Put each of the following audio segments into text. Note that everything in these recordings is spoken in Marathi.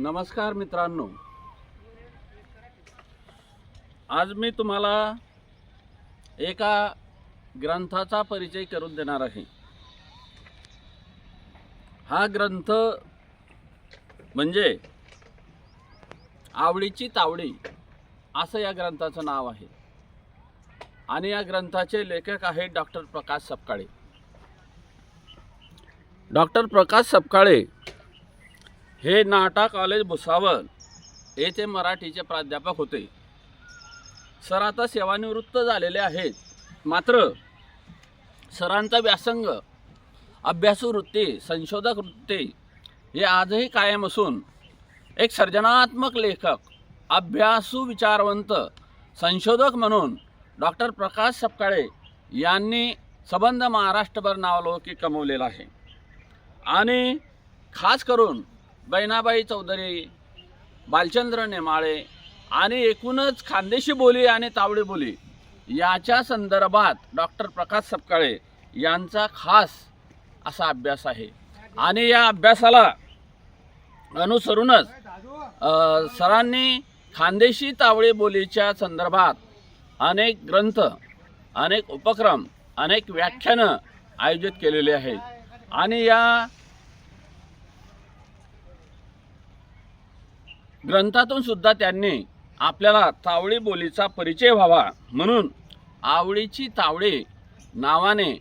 नमस्कार मित्रांनो. आज मी तुम्हाला एका ग्रंथाचा परिचय करून देणार आहे. हा ग्रंथ म्हणजे आवडीची तावडी असं या ग्रंथाचं नाव आहे. आणि या ग्रंथाचे लेखक आहेत डॉक्टर प्रकाश सपकाळे. डॉक्टर प्रकाश सपकाळे हे नाटा कॉलेज भुसावळ येथे मराठीचे प्राध्यापक होते. सर आता सेवानिवृत्त झालेले आहेत. मात्र सरांचा व्यासंग अभ्यासू वृत्ती संशोधक वृत्ती हे आजही कायम असून एक सर्जनात्मक लेखक अभ्यासू विचारवंत संशोधक म्हणून डॉक्टर प्रकाश सपकाळे यांनी सबंध महाराष्ट्रभर नावलौकिक कमवलेला आहे. आणि खास करून बहिणाबाई चौधरी बालचंद्र नेमाळे आणि एकूणच खानदेशी बोली आणि तावडी बोली याच्या संदर्भात डॉक्टर प्रकाश सपकाळे यांचा खास असा अभ्यास आहे. आणि या अभ्यासाला अनुसरूनच सरांनी खानदेशी तावडी बोलीच्या संदर्भात अनेक ग्रंथ अनेक उपक्रम अनेक व्याख्यानं आयोजित केलेली आहेत. आणि या ग्रंथातून सुद्धा त्यांनी आपल्याला तावळी बोलीचा परिचय व्हावा म्हणून आवडीची तावळी नावाने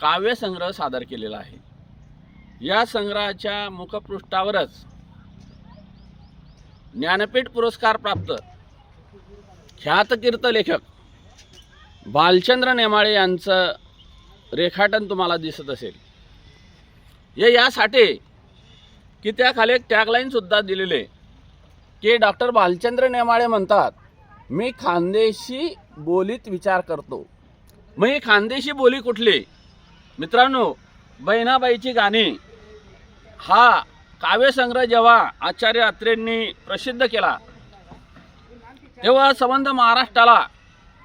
काव्यसंग्रह सादर केलेला आहे. या संग्रहाच्या मुखपृष्ठावरच ज्ञानपीठ पुरस्कार प्राप्त ख्यातकीर्त लेखक बालचंद्र नेमाळे यांचं रेखाटन तुम्हाला दिसत असेल. हे यासाठी की त्याखाली एक टॅगलाईनसुद्धा दिलेले की डॉक्टर भालचंद्र नेमाळे म्हणतात मी खानदेशी बोलीत विचार करतो. मग ही खानदेशी बोली कुठली? मित्रांनो बहिणाबाईची गाणी. हा काव्यसंग्रह जेव्हा आचार्य अत्रेंनी प्रसिद्ध केला तेव्हा संबंध महाराष्ट्राला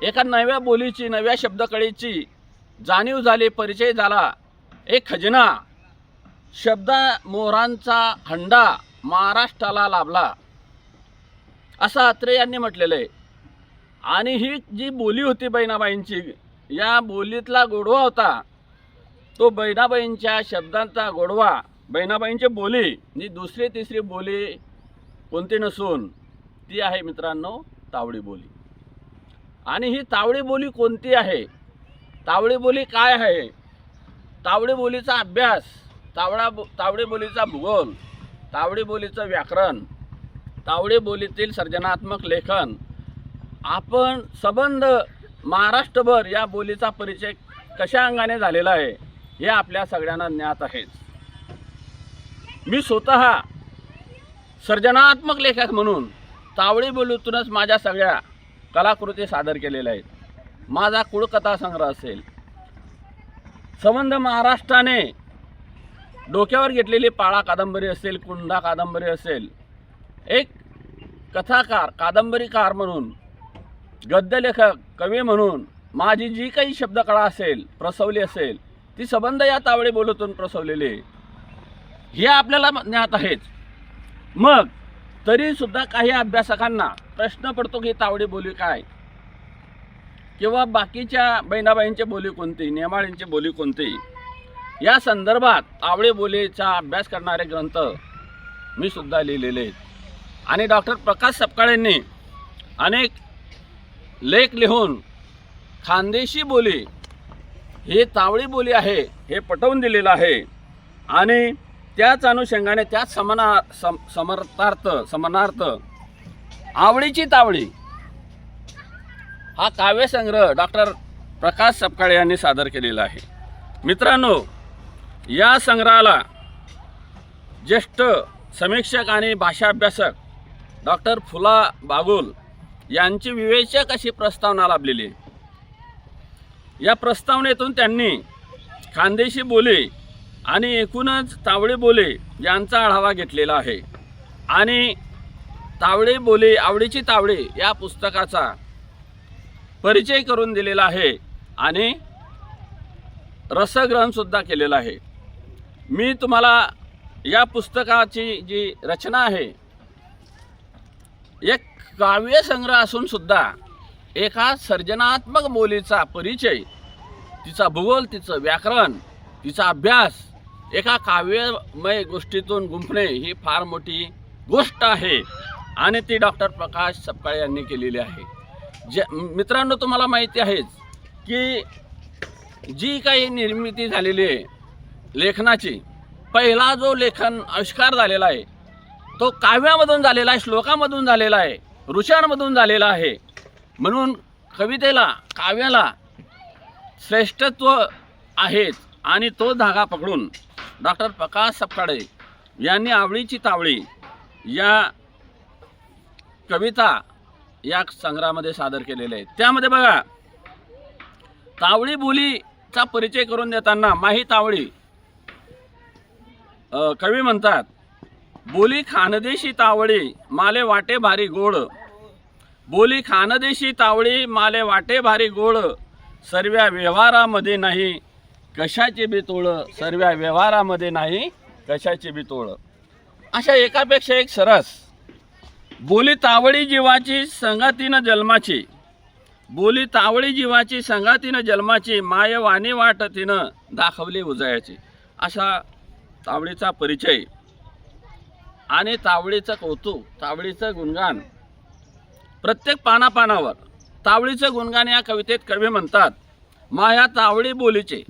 एका नव्या बोलीची नव्या शब्दकळीची जाणीव झाली परिचय झाला. एक खजिना शब्द मोहरांचा हंडा महाराष्ट्राला लाभला. असं अत्रे यांनी म्हटलेलं आहे. आणि ही जी बोली होती बहिणाबाईंची या बोलीतला गोडवा होता. तो बहिणाबाईंच्या शब्दांचा गोडवा बहिणाबाईंची बोली जी दुसरी तिसरी बोली कोणती नसून ती आहे मित्रांनो तावडी बोली. आणि ही तावडी बोली कोणती आहे? तावडी बोली काय आहे? तावडी बोलीचा अभ्यास तावडा बो तावडी बोलीचा भूगोल तावडी बोलीचं व्याकरण तावडी बोलीतील सर्जनात्मक लेखन. आपण सबंध महाराष्ट्रभर या बोलीचा परिचय कशा अंगाने झालेला आहे हे आपल्या सगळ्यांना ज्ञात आहेच मी स्वतः सर्जनात्मक लेखक म्हणून तावडी बोलीतूनच माझ्या सगळ्या कलाकृती सादर केलेल्या आहेत. माझा कुळकथा संग्रह असेल. संबंध महाराष्ट्राने डोक्यावर घेतलेली पाळा कादंबरी असेल कुंडा कादंबरी असेल एक कथाकार कादंबरीकार म्हणून गद्यलेखक कवी म्हणून माझी जी काही शब्दकळा असेल प्रसवली असेल ती संबंध या तावडे बोलतून प्रसवलेली आहे. हे आपल्याला ज्ञात आहेच. मग तरीसुद्धा काही अभ्यासकांना प्रश्न पडतो की तावडी बोली काय? किंवा बाकीच्या बहिणाबाईंची बोली कोणती नेमाळींची बोली कोणती? या संदर्भात तावडी बोलीचा अभ्यास करणारे ग्रंथ मी सुद्धा लिहिलेले आहेत. आणि डॉक्टर प्रकाश सपकाळेंनी अनेक लेख लिहून खानदेशी बोली ही तावळी बोली आहे हे पटवून दिलेलं आहे. आणि त्याच अनुषंगाने त्याच समना सम समर्थार्थ समानार्थ आवडीची तावडी. हा काव्यसंग्रह डॉक्टर प्रकाश सपकाळे यांनी सादर केलेला आहे. मित्रांनो या संग्रहाला ज्येष्ठ समीक्षक आणि भाषा अभ्यासक डॉक्टर फुला बागुल यांची विवेचक अशी प्रस्तावना लाभलेली. या प्रस्तावनेतून त्यांनी खानदेशी बोली आणि एकूणच तावडी बोली यांचा आढावा घेतलेला आहे. आणि तावडी बोली आवडीची तावडी या पुस्तकाचा परिचय करून दिलेला आहे आणि रसग्रहणसुद्धा केलेला आहे. मी तुम्हाला या पुस्तकाची जी रचना आहे एक काव्यसंग्रह असून सुद्धा एका सर्जनात्मक बोलीचा परिचय तिचा भूगोल तिचं व्याकरण तिचा अभ्यास एका काव्यमय गोष्टीतून गुंफणे ही फार मोठी गोष्ट आहे. आणि ती डॉक्टर प्रकाश सपकाळे यांनी केलेली आहे. जे मित्रांनो तुम्हाला माहिती आहेच की जी काही निर्मिती झालेली आहे लेखनाची पहिला जो लेखन आविष्कार झालेला आहे तो काव्यामधून झालेला आहे श्लोकामधून झालेला आहे ऋषांमधून झालेला आहे. म्हणून कवितेला काव्याला श्रेष्ठत्व आहेच आणि तो धागा पकडून डॉक्टर प्रकाश सपकाळे यांनी आवळीची तावळी या कविता या संग्रहामध्ये सादर केलेल्या आहेत त्यामध्ये बघा तावळी बोलीचा परिचय करून देताना माही तावळी कवी म्हणतात बोली खानदेशी तावळी माले वाटे भारी गोड. बोली खानदेशी तावळी माले वाटे भारी गोड. सर्व्या व्यवहारामध्ये नाही कशाची बी तोळ सर्व्या व्यवहारामध्ये नाही कशाची बी तोळ अशा एकापेक्षा एक सरस. बोली तावळी जीवाची संगातीनं जन्माची. बोली तावळी जीवाची संगातीनं जन्माची माय वाणी वाट तिनं दाखवली उजळ्याची. अशा तावळीचा परिचय. आणि तावळीचं कौतुक तावळीचं गुणगान. प्रत्येक पानापानावर तावळीचं गुणगान या कवितेत कवी म्हणतात माया तावळी बोलीचे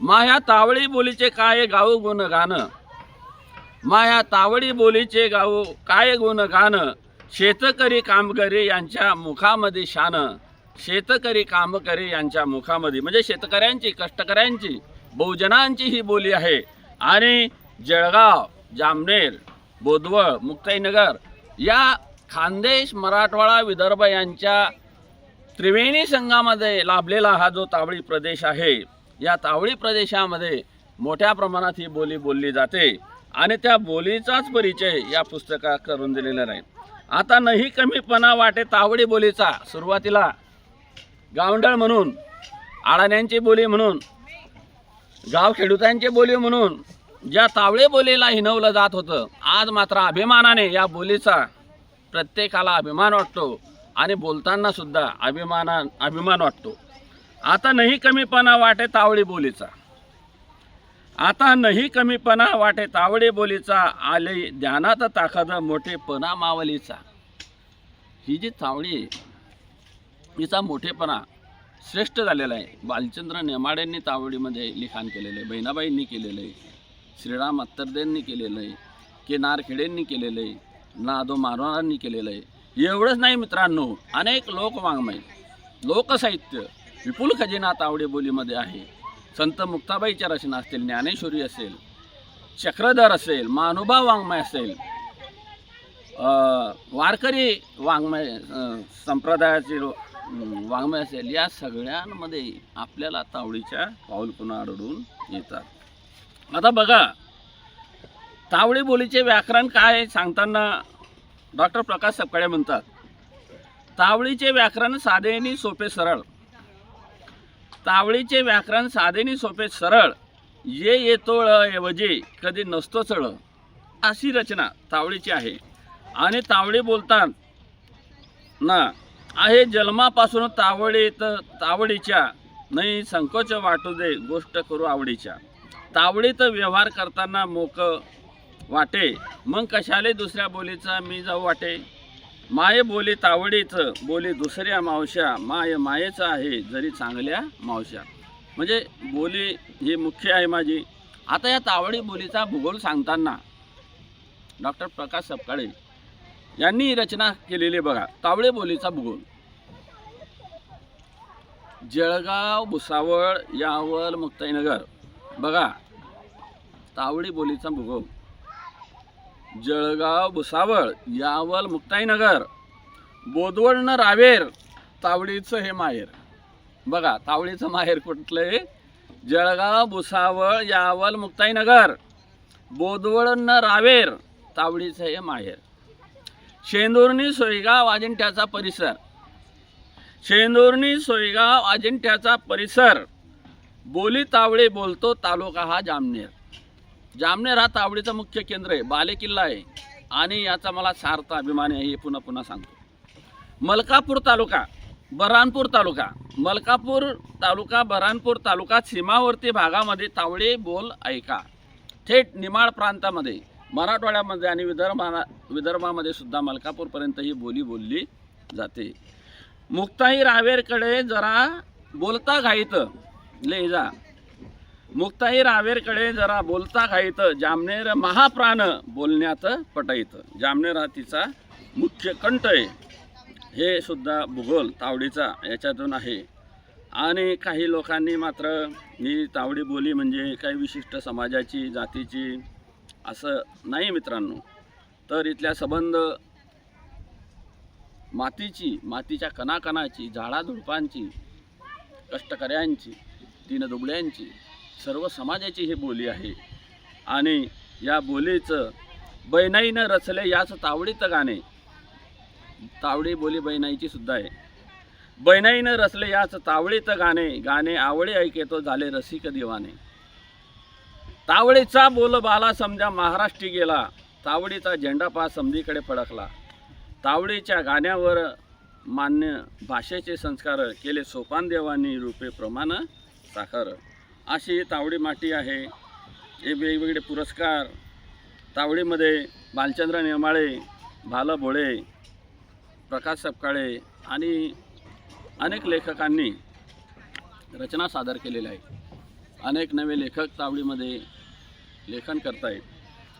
माया तावळी बोलीचे काय गाऊ गुण गाणं माया तावळी बोलीचे गाऊ काय गुण गाणं शेतकरी कामकरी यांच्या मुखामध्ये शान शेतकरी कामकरी यांच्या मुखामध्ये म्हणजे शेतकऱ्यांची कष्टकऱ्यांची बहुजनांची ही बोली आहे. आणि जळगाव जामनेर बोदवळ मुक्ताईनगर या खानदेश मराठवाडा विदर्भ यांच्या त्रिवेणी संघामध्ये लाभलेला हा जो तावळी प्रदेश आहे या तावळी प्रदेशामध्ये मोठ्या प्रमाणात ही बोली बोलली जाते आणि त्या बोलीचाच परिचय या पुस्तकात करून दिलेला नाही. आता नाही कमीपणा वाटे तावडी बोलीचा सुरुवातीला गावंडळ म्हणून आडाण्यांची बोली म्हणून गाव खेडूतांची बोली म्हणून ज्या तावळे बोलीला हिनवलं जात होतं आज मात्र अभिमानाने या बोलीचा प्रत्येकाला अभिमान वाटतो आणि बोलताना सुद्धा अभिमाना अभिमान वाटतो. आता नाही कमीपणा वाटे तावडी बोलीचा. आता नाही कमीपणा वाटे तावडे बोलीचा आले ध्यानात ताकद मोठेपणा मावलीचा ही जी तावडी आहे, हिचा मोठेपणा श्रेष्ठ झालेला आहे. बालचंद्र नेमाडेंनी तावडीमध्ये लिखाण केलेलं आहे बहिणाबाईंनी केलेलं आहे. श्रीराम अत्तरदेंनी केलेलं आहे के नारखेडेंनी केलेलं आहे नादो मारवारांनी केलेलं आहे. एवढंच नाही मित्रांनो अनेक लोकवाङ्मय लोकसाहित्य विपुल खजिना तावडे बोलीमध्ये आहे. संत मुक्ताबाईच्या रचना असतील ज्ञानेश्वरी असेल चक्रधर असेल मानुबा वाङ्मय असेल. वारकरी वाङ्मय संप्रदायाचे वाङ्मय असेल या सगळ्यांमध्ये आपल्याला तावडीच्या पाऊलखुणा आढळून येतात. आता बघा तावडी बोलीचे व्याकरण काय सांगताना डॉक्टर प्रकाश सपकाळे म्हणतात. तावडीचे व्याकरण साधेनी सोपे सरळ. तावडीचे व्याकरण साधेनी सोपे सरळ ये येतोळ ऐवजी कधी नसतो चळ अशी रचना तावडीची आहे. आणि तावडी बोलतात ना आहे जन्मापासून तावडीत तावडीच्या नाही संकोच वाटू दे गोष्ट करू आवडीच्या. तावडीत व्यवहार करताना मोक वाटे. मग कशाले दुसऱ्या बोलीचा मी जाऊ वाटे? माय बोली तावडीचं बोली दुसऱ्या मावश्या. माय मायेचं आहे जरी चांगल्या मावश्या. म्हणजे बोली ही मुख्य आहे माझी. आता या तावडी बोलीचा भूगोल सांगताना डॉक्टर प्रकाश सपकाळे यांनी रचना केलेली आहे बघा. तावडे बोलीचा भूगोल. जळगाव भुसावळ यावल मुक्ताईनगर. बघा तावडी बोलीचा भूगोल. जळगाव भुसावळ यावल मुक्ताईनगर बोदवळनं रावेर तावडीचं हे माहेर. बघा तावडीचं माहेर कुठलं जळगाव भुसावळ यावल मुक्ताईनगर बोदवळनं रावेर तावडीचं हे माहेर. शेंदुर्णी सोयगाव अजिंठ्याचा परिसर. शेंदुर्णी सोयगाव अजिंठ्याचा परिसर. बोली तावडे बोलतो तालुका हा जामनेर. जामनेर हा तावडीचं मुख्य केंद्र आहे बालेकिल्ला आहे. आणि याचा मला सार्थ अभिमान आहे हे पुन्हा पुन्हा सांगतो. मलकापूर तालुका बऱ्हाणपूर तालुका. मलकापूर तालुका बऱ्हाणपूर तालुका सीमावर्ती भागामध्ये तावडे बोल ऐका. थेट निमाळ प्रांतामध्ये मराठवाड्यामध्ये आणि विदर्भा विदर्भामध्ये सुद्धा मलकापूरपर्यंत ही बोली बोलली जाते. मुक्ताई रावेरकडे जरा बोलता घाईतं. ले जा. मुक्ताई रावेरकडे जरा बोलता घाईत जामनेर महाप्राण बोलण्यात पटाईत. जामनेर हा तिचा मुख्य कंठ आहे. हे सुद्धा भूगोल तावडीचा याच्यातून आहे. आणि काही लोकांनी मात्र ही तावडी बोली म्हणजे काही विशिष्ट समाजाची जातीची असं नाही मित्रांनो. तर इथल्या संबंध मातीची मातीच्या कणाकणाची झाडाझुडपांची कष्टकऱ्यांची दीनदुबळ्यांची सर्व समाजाची ही बोली आहे. आणि या बोलीचं बैनाईनं रचले याच तावडीत गाणे. तावडी बोली बैनाईची सुद्धा आहे. बैनाईनं रचले याच तावडीत गाणे गाणे आवडे ऐकेतो झाले रसिक दिवाने. तावडीचा बोलबाला समजा महाराष्ट्री गेला तावडीचा झेंडा पा समधीकडे फडकला. तावडीच्या गाण्यावर मान्य भाषेचे संस्कार केले सोपान देवानी रूपे प्रमाण. साखर. अशी तावडी माटी आहे. हे वेगवेगळे पुरस्कार. तावडीमध्ये बालचंद्र नेमाळे भाल भोळे प्रकाश सपकाळे आणि अनेक लेखकांनी रचना सादर केलेल्या आहेत. अनेक नवे लेखक तावडीमध्ये लेखन करतायत.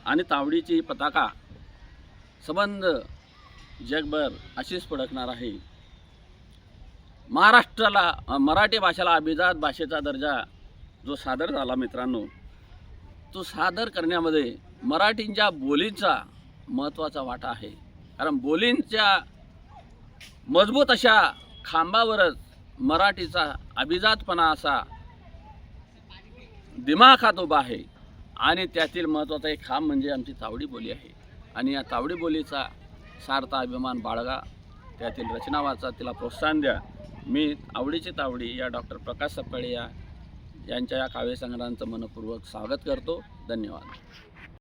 आणि तावडीची पताका संबंध जगभर अशीच फडकणार आहे. महाराष्ट्राला मराठी भाषेला अभिजात भाषेचा दर्जा जो सादर झाला मित्रांनो तो सादर करण्यामध्ये मराठींच्या बोलींचा महत्त्वाचा वाटा आहे. कारण बोलींच्या मजबूत अशा खांबावरच मराठीचा अभिजातपणा असा दिमाखात उभा आहे. आणि त्यातील महत्त्वाचा एक खांब म्हणजे आमची तावडी बोली आहे. आणि या तावडी बोलीचा सार्थ अभिमान बाळगा त्यातील रचना वाचा तिला प्रोत्साहन द्या. मी आवडीची तावडी या डॉक्टर प्रकाश सपकाळे या यांच्या या काव्यसंग्रहांचं मनपूर्वक स्वागत करतो. धन्यवाद.